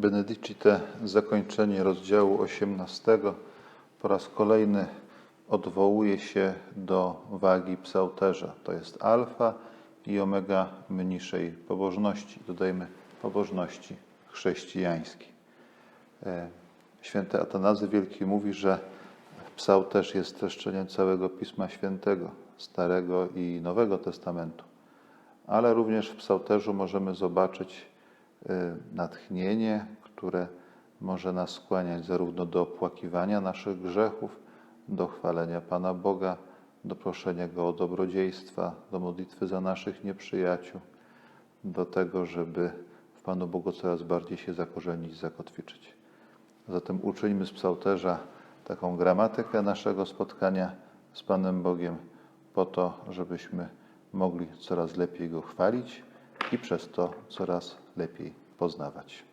Benedicite zakończenie rozdziału 18 po raz kolejny odwołuje się do wagi psałterza. To jest alfa i omega mniejszej pobożności. Dodajmy pobożności chrześcijańskiej. E, Święty Atanazy Wielki mówi, że psałterz jest streszczeniem całego Pisma Świętego, Starego i Nowego Testamentu. Ale również w psałterzu możemy zobaczyć natchnienie, które może nas skłaniać zarówno do opłakiwania naszych grzechów, do chwalenia Pana Boga, do proszenia Go o dobrodziejstwa, do modlitwy za naszych nieprzyjaciół, do tego, żeby w Panu Bogu coraz bardziej się zakorzenić, zakotwiczyć. Zatem uczyńmy z psałterza taką gramatykę naszego spotkania z Panem Bogiem, po to, żebyśmy mogli coraz lepiej Go chwalić i przez to coraz lepiej poznawać.